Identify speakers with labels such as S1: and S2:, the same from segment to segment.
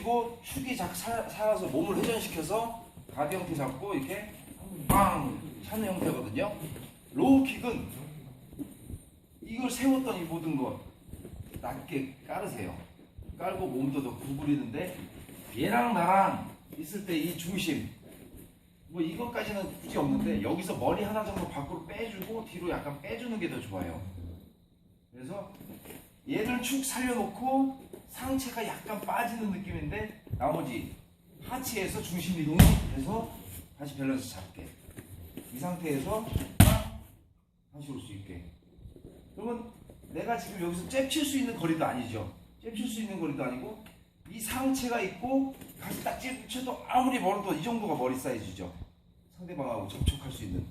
S1: 세워지고 축이 작 사- 살아서 몸을 회전시켜서 가드 형태 잡고 이렇게 빵 차는 형태거든요. 로우킥은 이걸 세웠던 이 모든 거 낮게 깔으세요. 깔고 몸도 더 구부리는데 얘랑 나랑 있을 때 이 중심 뭐 이것까지는 굳이 없는데 여기서 머리 하나 정도 밖으로 빼주고 뒤로 약간 빼주는 게 더 좋아요. 그래서 얘를 축 살려놓고 상체가 약간 빠지는 느낌인데 나머지 하체에서 중심 이동이 돼서 다시 밸런스 잡게. 이 상태에서 딱 다시 올 수 있게. 그러면 내가 지금 여기서 잽칠 수 있는 거리도 아니죠. 잽칠 수 있는 거리도 아니고 이 상체가 있고 같이 딱 잽쳐도 아무리 멀어도 이 정도가 머리 사이즈죠. 상대방하고 접촉할 수 있는.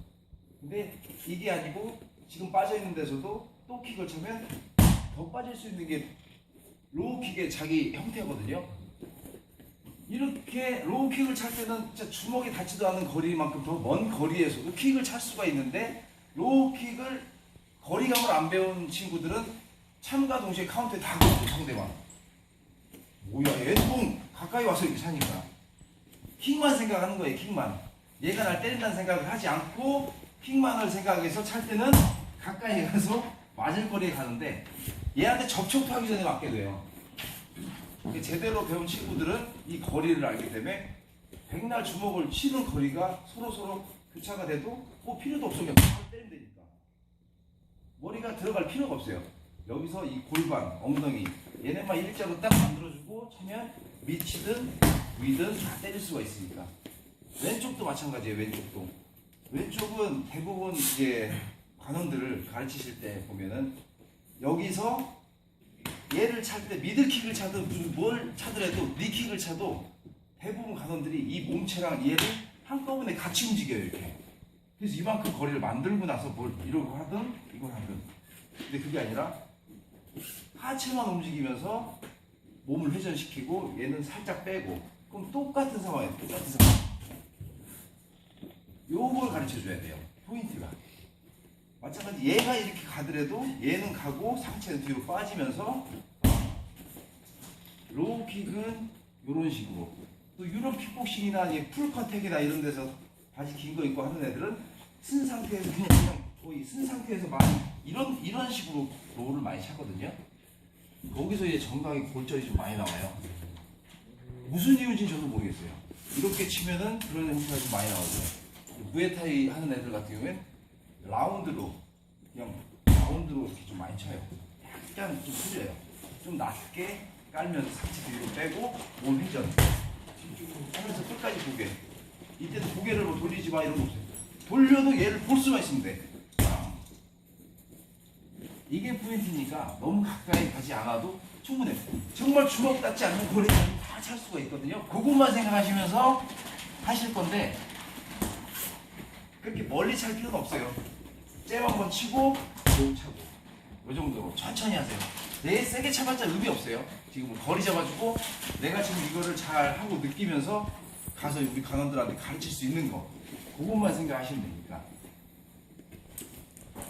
S1: 근데 이게 아니고 지금 빠져있는 데서도 또 킥을 차면 더 빠질 수 있는 게 로우킥의 자기 형태거든요. 이렇게 로우킥을 찰 때는 진짜 주먹이 닿지도 않은 거리만큼 더 먼 거리에서도 킥을 찰 수가 있는데 로우킥을 거리감을 안 배운 친구들은 참과 동시에 카운트에 다 걸고 상대방. 뭐야 얘는 가까이 와서 이렇게 차니까 킥만 생각하는 거예요 킥만. 얘가 날 때린다는 생각을 하지 않고 킥만을 생각해서 찰 때는 가까이 가서 맞을 거리에 가는데 얘한테 접촉도 하기 전에 맞게 돼요. 제대로 배운 친구들은 이 거리를 알기 때문에 백날 주먹을 치는 거리가 서로 서로 교차가 돼도 뭐 필요도 없으면 바로 때리면 되니까 머리가 들어갈 필요가 없어요. 여기서 이 골반, 엉덩이 얘네만 일자로 딱 만들어주고 차면 밑이든 위든 다 때릴 수가 있으니까 왼쪽도 마찬가지예요. 왼쪽도 왼쪽은 대부분 이제 관원들을 가르치실 때 보면은 여기서 얘를 찰때 미들킥을 차든 무슨 뭘 차더라도 니킥을 차도 대부분 간원들이 이 몸체랑 얘를 한꺼번에 같이 움직여요 이렇게. 그래서 이만큼 거리를 만들고 나서 뭘 이러고 하든 이걸 하든. 근데 그게 아니라 하체만 움직이면서 몸을 회전시키고 얘는 살짝 빼고. 그럼 똑같은 상황이에요 똑같은 상황. 요걸 가르쳐 줘야 돼요 포인트가 마찬가지 얘가 이렇게 가더라도 얘는 가고 상체는 뒤로 빠지면서 로우킥은 이런 식으로 또 유럽 킥복싱이나 이 풀컨택이나 이런 데서 바지 긴 거 입고 하는 애들은 쓴 상태에서 그냥, 그냥 거의 쓴 상태에서 많이 이런 이런 식으로 로우를 많이 차거든요. 거기서 이제 정강이 골절이 좀 많이 나와요. 무슨 이유인지 저도 모르겠어요. 이렇게 치면은 그런 형태가 좀 많이 나오고요. 무에타이 하는 애들 같은 경우엔 라운드로 그냥 라운드로 이렇게 좀 많이 쳐요. 약간 좀 틀려요. 좀 낮게 깔면서 상체 뒤로 빼고 몸 회전 하면서 끝까지 고개. 이때도 고개를 뭐 돌리지 마 이런 거 없어요. 돌려도 얘를 볼 수만 있으면 돼. 이게 포인트니까 너무 가까이 가지 않아도 충분해. 정말 주먹 닿지 않는 거리는 다 찰 수가 있거든요. 그것만 생각하시면서 하실 건데 그렇게 멀리 찰 필요는 없어요. 잽 한 번 치고 로 차고 이 정도로 천천히 하세요. 내 세게 차봤자 의미 없어요. 지금 거리 잡아주고 내가 지금 이거를 잘 하고 느끼면서 가서 우리 강원들한테 가르칠 수 있는 거 그것만 생각하시면 되니까